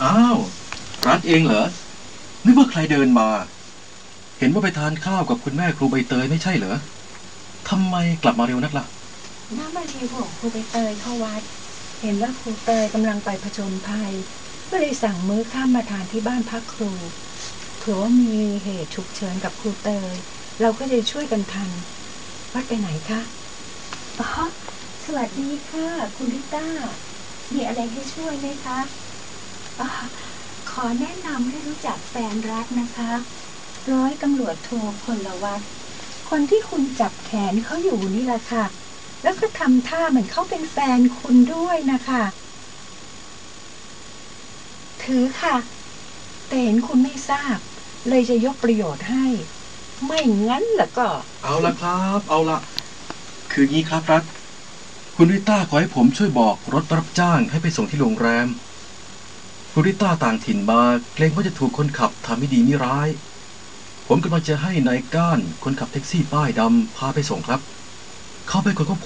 อ้าวร้านเองเหรอ นึกว่าใครเดินมา เห็นว่าไปทานข้าวกับคุณแม่ครูใบเตยไม่ใช่เหรอทำไมกลับมาเร็วนักล่ะน้ามาทีของครูใบเตยเข้าวัด เห็นว่าครูเตยกำลังไปผจญภัย ก็เลยสั่งมื้อข้ามมาทานที่บ้านพักครูเผื่อว่ามีเหตุฉุกเฉินกับครูเตย เราก็จะช่วยกันทัน วัดไปไหนคะอ๋อสวัสดีค่ะ คุณริต้า มีอะไรให้ช่วยไหมคะอ๋อ ขอแนะนำให้รู้จักแฟนรักนะคะ ร้อยตำรวจโทพลวัตคนที่คุณจับแขนเขาอยู่นี่แหละค่ะ แล้วก็ทำท่าเหมือนเขาเป็นแฟนคุณด้วยนะคะ ถือค่ะ แต่เห็นคุณไม่ทราบ เลยจะยกประโยชน์ให้ ไม่งั้นแล้วก็ เอาละครับ เอาละคืองี้ครับรัฐคุณริต้าขอให้ผมช่วยบอกรถรับจ้างให้ไปส่งที่โรงแรม คุณริต้าต่างถิ่นมาเกรงว่าจะถูกคนขับทำไม่ดีไม่ร้าย ผมกำลังจะให้นายก้านคนขับแท็กซี่ป้ายดำพาไปส่งครับ เขาเป็นคนของ